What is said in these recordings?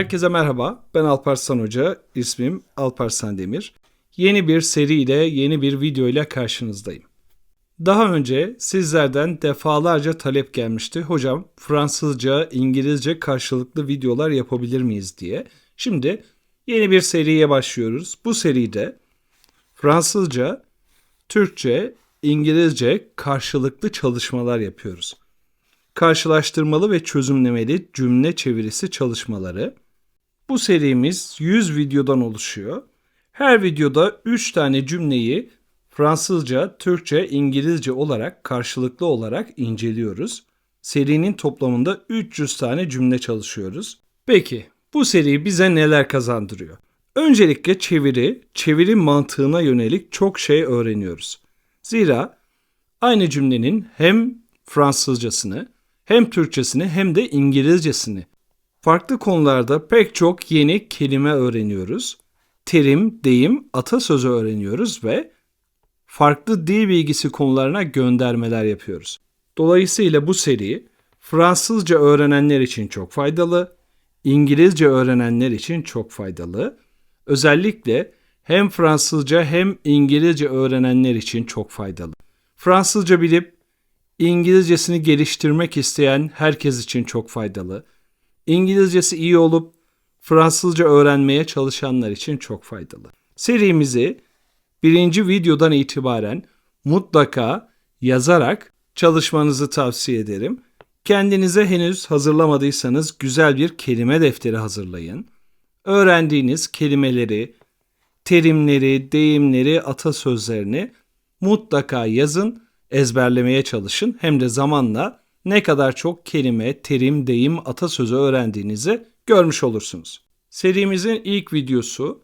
Herkese merhaba. Ben Alparslan Hoca. İsmim Alparslan Demir. Yeni bir seri ile yeni bir video ile karşınızdayım. Daha önce sizlerden defalarca talep gelmişti. Hocam Fransızca, İngilizce karşılıklı videolar yapabilir miyiz diye. Şimdi yeni bir seriye başlıyoruz. Bu seride Fransızca, Türkçe, İngilizce karşılıklı çalışmalar yapıyoruz karşılaştırmalı ve çözümlemeli cümle çevirisi çalışmaları. Bu serimiz 100 videodan oluşuyor. Her videoda 3 tane cümleyi Fransızca, Türkçe, İngilizce olarak karşılıklı olarak inceliyoruz. Serinin toplamında 300 tane cümle çalışıyoruz. Peki bu seri bize neler kazandırıyor? Öncelikle çeviri, çeviri mantığına yönelik çok şey öğreniyoruz. Zira aynı cümlenin hem Fransızcasını hem Türkçesini hem de İngilizcesini. Farklı konularda pek çok yeni kelime öğreniyoruz. Terim, deyim, atasözü öğreniyoruz ve farklı dil bilgisi konularına göndermeler yapıyoruz. Dolayısıyla bu seri Fransızca öğrenenler için çok faydalı, İngilizce öğrenenler için çok faydalı. Özellikle hem Fransızca hem İngilizce öğrenenler için çok faydalı. Fransızca bilip İngilizcesini geliştirmek isteyen herkes için çok faydalı. İngilizcesi iyi olup Fransızca öğrenmeye çalışanlar için çok faydalı. Serimizi birinci videodan itibaren mutlaka yazarak çalışmanızı tavsiye ederim. Kendinize henüz hazırlamadıysanız güzel bir kelime defteri hazırlayın. Öğrendiğiniz kelimeleri, terimleri, deyimleri, atasözlerini mutlaka yazın ezberlemeye çalışın hem de zamanla ne kadar çok kelime, terim, deyim, atasözü öğrendiğinizi görmüş olursunuz. Serimizin ilk videosu.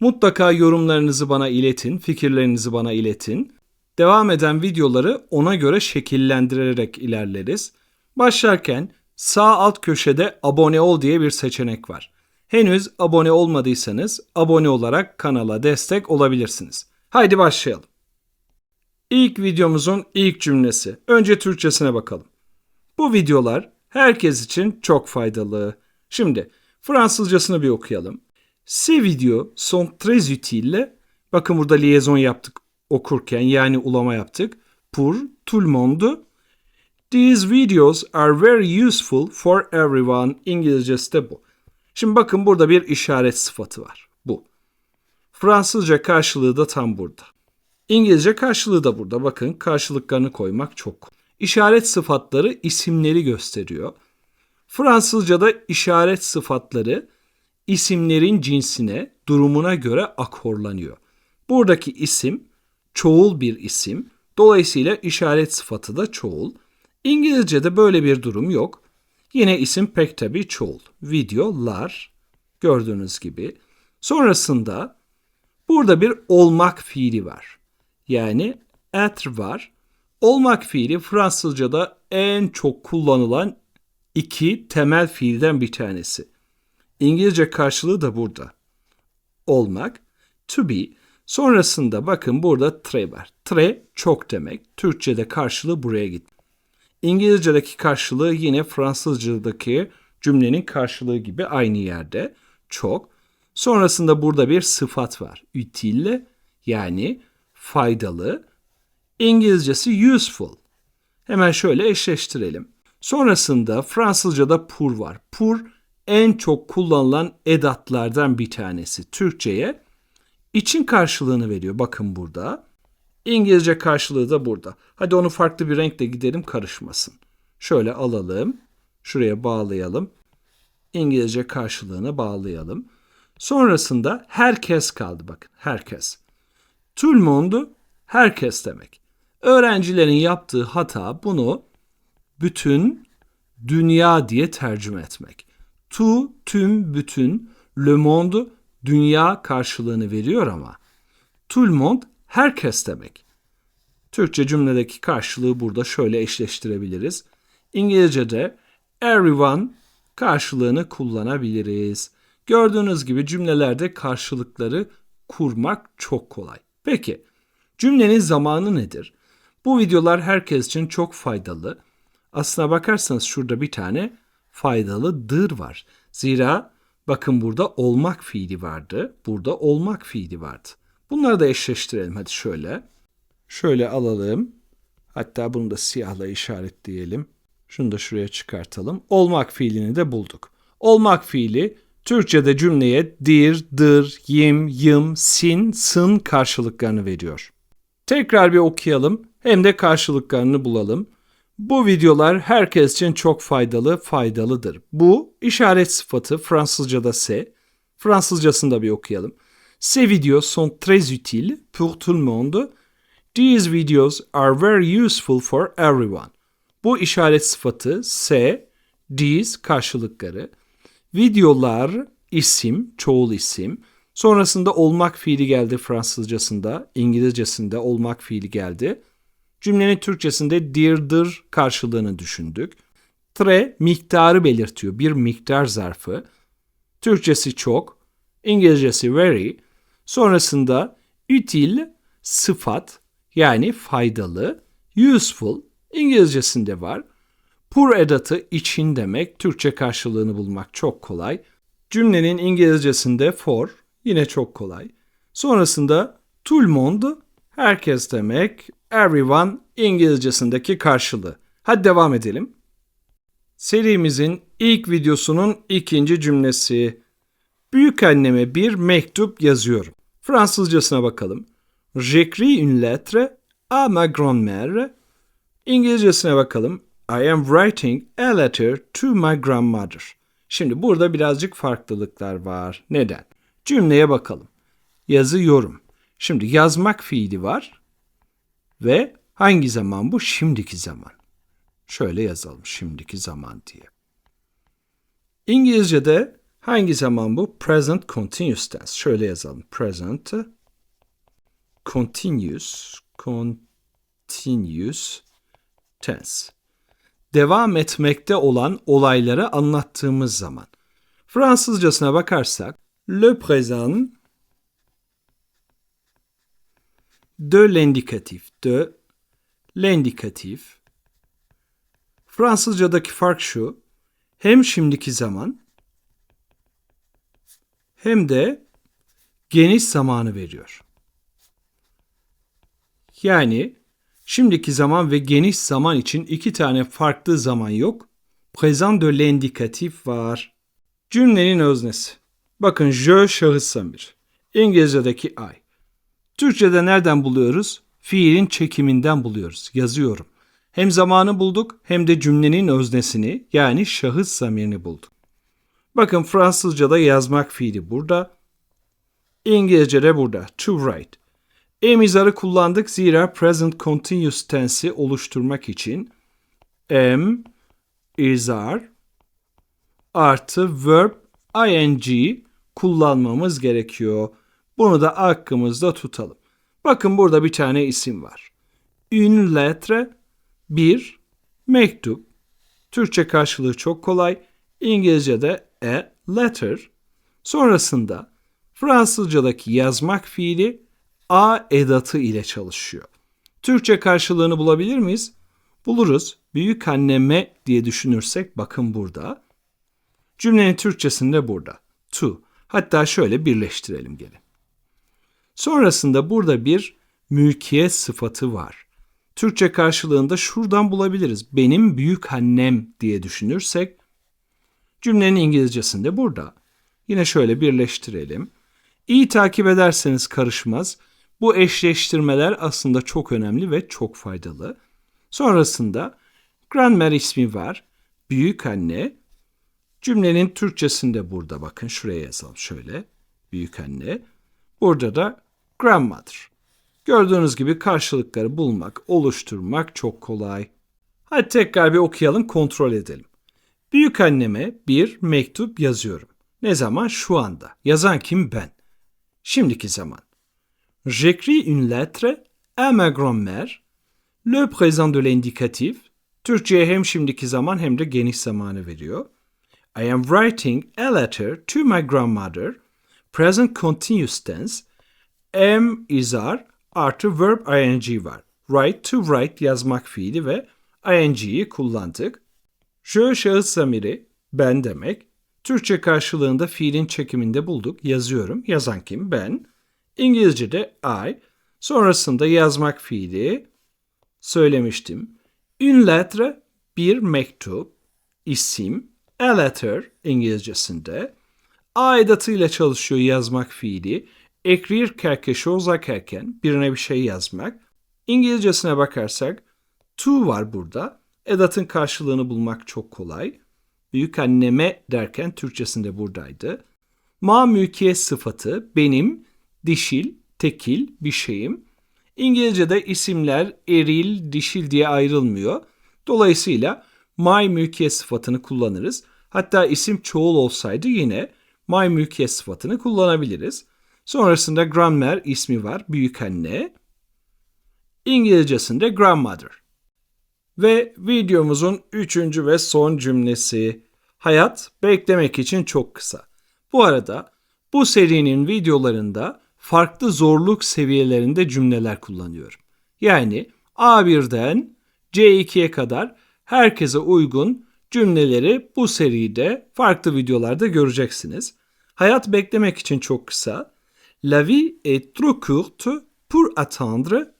Mutlaka yorumlarınızı bana iletin, fikirlerinizi bana iletin. Devam eden videoları ona göre şekillendirerek ilerleriz. Başlarken sağ alt köşede abone ol diye bir seçenek var. Henüz abone olmadıysanız abone olarak kanala destek olabilirsiniz. Haydi başlayalım. İlk videomuzun ilk cümlesi. Önce Türkçesine bakalım. Bu videolar herkes için çok faydalı. Şimdi Fransızcasını bir okuyalım. Ces videos sont très utiles. Bakın burada liaison yaptık okurken yani ulama yaptık. Pour tout le monde. These videos are very useful for everyone. İngilizcesi de bu. Şimdi bakın burada bir işaret sıfatı var. Bu. Fransızca karşılığı da tam burada. İngilizce karşılığı da burada. Bakın karşılıklarını koymak çok. İşaret sıfatları isimleri gösteriyor. Fransızca'da işaret sıfatları isimlerin cinsine, durumuna göre akorlanıyor. Buradaki isim çoğul bir isim. Dolayısıyla işaret sıfatı da çoğul. İngilizce'de böyle bir durum yok. Yine isim pek tabi çoğul. Videolar gördüğünüz gibi. Sonrasında burada bir olmak fiili var yani être var. Olmak fiili Fransızca'da en çok kullanılan iki temel fiilden bir tanesi. İngilizce karşılığı da burada. Olmak, to be. Sonrasında bakın burada tre var. Tre çok demek. Türkçe'de karşılığı buraya git. İngilizce'deki karşılığı yine Fransızca'daki cümlenin karşılığı gibi aynı yerde. Çok. Sonrasında burada bir sıfat var. Utile yani faydalı. İngilizcesi useful. Hemen şöyle eşleştirelim. Sonrasında Fransızca'da pour var. Pour en çok kullanılan edatlardan bir tanesi. Türkçe'ye için karşılığını veriyor. Bakın burada. İngilizce karşılığı da burada. Hadi onu farklı bir renkle gidelim karışmasın. Şöyle alalım. Şuraya bağlayalım. İngilizce karşılığını bağlayalım. Sonrasında herkes kaldı bakın. Herkes. Tout le monde herkes demek. Öğrencilerin yaptığı hata bunu bütün dünya diye tercüme etmek. Tu tüm bütün le monde dünya karşılığını veriyor ama tout le monde herkes demek. Türkçe cümledeki karşılığı burada şöyle eşleştirebiliriz. İngilizce'de everyone karşılığını kullanabiliriz. Gördüğünüz gibi cümlelerde karşılıkları kurmak çok kolay. Peki cümlenin zamanı nedir? Bu videolar herkes için çok faydalı. Aslına bakarsanız şurada bir tane faydalıdır var. Zira Bakın burada olmak fiili vardı. Burada olmak fiili vardı. Bunları da eşleştirelim hadi şöyle. Şöyle alalım. Hatta bunu da siyahla işaretleyelim. Şunu da şuraya çıkartalım. Olmak fiilini de bulduk. Olmak fiili Türkçe'de cümleye dir, dır, yim, yım, sin, sın karşılıklarını veriyor. Tekrar bir okuyalım hem de karşılıklarını bulalım. Bu videolar herkes için çok faydalı, faydalıdır. Bu işaret sıfatı Fransızca'da se. Fransızcasını da bir okuyalım. Ces videos sont très utiles pour tout le monde. These videos are very useful for everyone. Bu işaret sıfatı se, these karşılıkları. Videolar isim, çoğul isim. Sonrasında olmak fiili geldi Fransızcasında, İngilizcesinde olmak fiili geldi. Cümlenin Türkçesinde dirdir karşılığını düşündük. Tre miktarı belirtiyor. Bir miktar zarfı. Türkçesi çok. İngilizcesi very. Sonrasında util sıfat yani faydalı. Useful İngilizcesinde var. Pour edatı için demek. Türkçe karşılığını bulmak çok kolay. Cümlenin İngilizcesinde for yine çok kolay. Sonrasında tout le monde herkes demek. Everyone İngilizcesindeki karşılığı. Hadi devam edelim. Serimizin ilk videosunun ikinci cümlesi. Büyük anneme bir mektup yazıyorum. Fransızcasına bakalım. J'écris une lettre à ma grand-mère. İngilizcesine bakalım. I am writing a letter to my grandmother. Şimdi burada birazcık farklılıklar var. Neden? Cümleye bakalım. Yazıyorum. Şimdi yazmak fiili var. Ve hangi zaman bu? Şimdiki zaman. Şöyle yazalım şimdiki zaman diye. İngilizce'de hangi zaman bu? Present continuous tense. Şöyle yazalım. Present continuous continuous tense. Devam etmekte olan olayları anlattığımız zaman. Fransızcasına bakarsak le présent de l'indikatif de l'indikatif Fransızcadaki fark şu. Hem şimdiki zaman hem de geniş zamanı veriyor. Yani şimdiki zaman ve geniş zaman için iki tane farklı zaman yok. Présent de l'indikatif var. Cümlenin öznesi. Bakın je şahıs zamir. İngilizce'deki I. Türkçe'de nereden buluyoruz? Fiilin çekiminden buluyoruz. Yazıyorum. Hem zamanı bulduk hem de cümlenin öznesini yani şahıs zamirini bulduk. Bakın Fransızca'da yazmak fiili burada. İngilizce'de burada. To write. Emizarı kullandık zira present continuous tense'i oluşturmak için am, is are artı verb ing kullanmamız gerekiyor. Bunu da aklımızda tutalım. Bakın burada bir tane isim var. Une lettre, bir, mektup. Türkçe karşılığı çok kolay. İngilizce'de a letter. Sonrasında Fransızca'daki yazmak fiili a edatı ile çalışıyor. Türkçe karşılığını bulabilir miyiz? Buluruz. Büyük anneme diye düşünürsek bakın burada. Cümlenin Türkçesinde burada. To. Hatta şöyle birleştirelim gelin. Sonrasında burada bir mülkiyet sıfatı var. Türkçe karşılığında şuradan bulabiliriz. Benim büyük annem diye düşünürsek cümlenin İngilizcesinde burada. Yine şöyle birleştirelim. İyi takip ederseniz karışmaz. Bu eşleştirmeler aslında çok önemli ve çok faydalı. Sonrasında grandmère ismi var. Büyük anne. Cümlenin Türkçesinde burada bakın şuraya yazalım şöyle. Büyük anne. Burada da grandmother. Gördüğünüz gibi karşılıkları bulmak, oluşturmak çok kolay. Hadi tekrar bir okuyalım, kontrol edelim. Büyük anneme bir mektup yazıyorum. Ne zaman? Şu anda. Yazan kim? Ben. Şimdiki zaman. J'écris une lettre à ma grand-mère. Le présent de l'indicatif. Türkçe'ye hem şimdiki zaman hem de geniş zamanı veriyor. I am writing a letter to my grandmother. Present continuous tense. Am is artı verb ing var. Write to write yazmak fiili ve ing'yi kullandık. Je şahıs zamiri ben demek. Türkçe karşılığında fiilin çekiminde bulduk. Yazıyorum. Yazan kim? Ben. İngilizce'de I. Sonrasında yazmak fiili söylemiştim. Une lettre bir mektup, isim, a letter İngilizcesinde. A edatıyla çalışıyor yazmak fiili. Ekrir quelque erken birine bir şey yazmak. İngilizcesine bakarsak to var burada. Edatın karşılığını bulmak çok kolay. Büyük anneme derken Türkçesinde buradaydı. Ma mülkiyet sıfatı benim, dişil, tekil bir şeyim. İngilizce'de isimler eril, dişil diye ayrılmıyor. Dolayısıyla my mülkiyet sıfatını kullanırız. Hatta isim çoğul olsaydı yine my mülkiyet sıfatını kullanabiliriz. Sonrasında grandmother ismi var, büyük anne. İngilizcesinde grandmother. Ve videomuzun üçüncü ve son cümlesi. Hayat beklemek için çok kısa. Bu arada bu serinin videolarında farklı zorluk seviyelerinde cümleler kullanıyorum. Yani A1'den C2'ye kadar herkese uygun cümleleri bu seride farklı videolarda göreceksiniz. Hayat beklemek için çok kısa. La vie est trop courte pour attendre.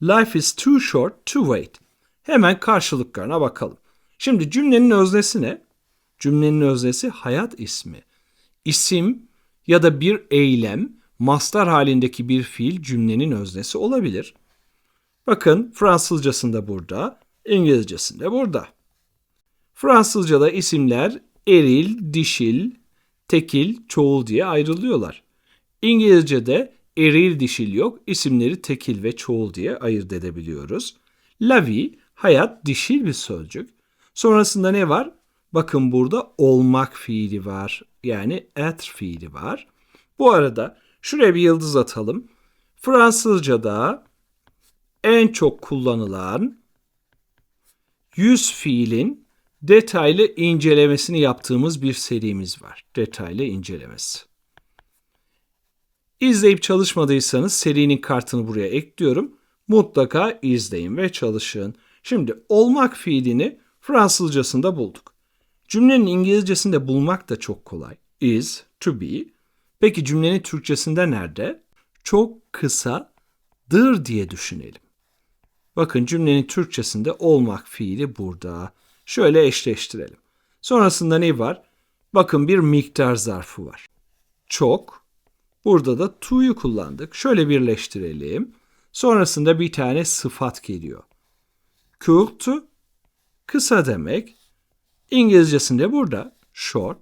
Life is too short to wait. Hemen karşılıklarına bakalım. Şimdi cümlenin öznesi ne? Cümlenin öznesi hayat ismi. İsim ya da bir eylem, mastar halindeki bir fiil cümlenin öznesi olabilir. Bakın Fransızcasında burada, İngilizcesinde burada. Fransızcada isimler eril, dişil, tekil, çoğul diye ayrılıyorlar. İngilizce'de eril, dişil yok, isimleri tekil ve çoğul diye ayırt edebiliyoruz. La hayat dişil bir sözcük. Sonrasında ne var? Bakın burada olmak fiili var. Yani être fiili var. Bu arada şuraya bir yıldız atalım. Fransızca'da en çok kullanılan yüz fiilin detaylı incelemesini yaptığımız bir serimiz var. Detaylı incelemesi. İzleyip çalışmadıysanız serinin kartını buraya ekliyorum. Mutlaka izleyin ve çalışın. Şimdi olmak fiilini Fransızcasında bulduk. Cümlenin İngilizcesinde bulmak da çok kolay. Is, to be. Peki cümlenin Türkçesinde nerede? Çok kısadır diye düşünelim. Bakın cümlenin Türkçesinde olmak fiili burada. Şöyle eşleştirelim. Sonrasında ne var? Bakın bir miktar zarfı var. Çok. Burada da to'yu kullandık. Şöyle birleştirelim. Sonrasında bir tane sıfat geliyor. Court kısa demek. İngilizcesinde burada short.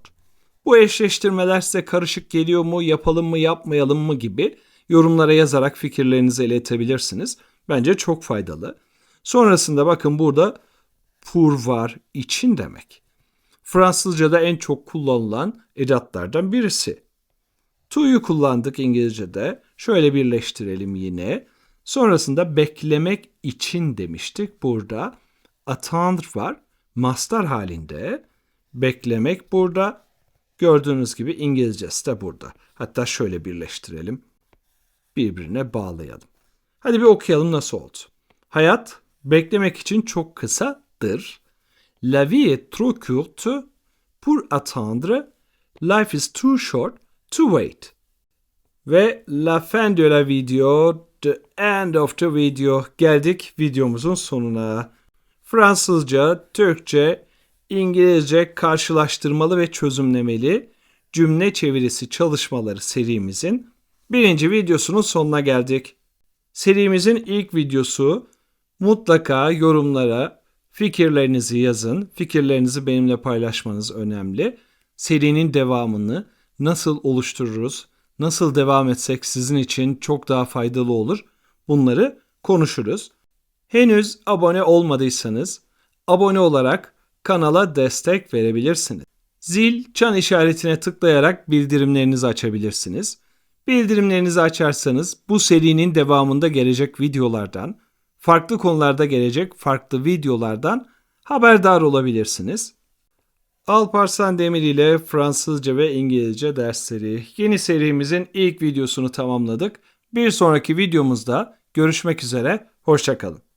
Bu eşleştirmeler size karışık geliyor mu, yapalım mı, yapmayalım mı gibi yorumlara yazarak fikirlerinizi iletebilirsiniz. Bence çok faydalı. Sonrasında bakın burada pour var, için demek. Fransızca'da en çok kullanılan edatlardan birisi. To'yu kullandık İngilizce'de. Şöyle birleştirelim yine. Sonrasında beklemek için demiştik. Burada attendre var. Mastar halinde. Beklemek burada. Gördüğünüz gibi İngilizcesi de burada. Hatta şöyle birleştirelim. Birbirine bağlayalım. Hadi bir okuyalım nasıl oldu. Hayat beklemek için çok kısadır. La vie est trop courte pour attendre. Life is too short to wait. Ve la fin de la video, the end of the video geldik videomuzun sonuna. Fransızca, Türkçe, İngilizce karşılaştırmalı ve çözümlemeli cümle çevirisi çalışmaları serimizin birinci videosunun sonuna geldik. Serimizin ilk videosu mutlaka yorumlara fikirlerinizi yazın. Fikirlerinizi benimle paylaşmanız önemli. Serinin devamını nasıl oluştururuz, nasıl devam etsek sizin için çok daha faydalı olur bunları konuşuruz. Henüz abone olmadıysanız abone olarak kanala destek verebilirsiniz. Zil, çan işaretine tıklayarak bildirimlerinizi açabilirsiniz. Bildirimlerinizi açarsanız bu serinin devamında gelecek videolardan, farklı konularda gelecek farklı videolardan haberdar olabilirsiniz. Alparslan Demir ile Fransızca ve İngilizce dersleri yeni serimizin ilk videosunu tamamladık. Bir sonraki videomuzda görüşmek üzere, hoşçakalın.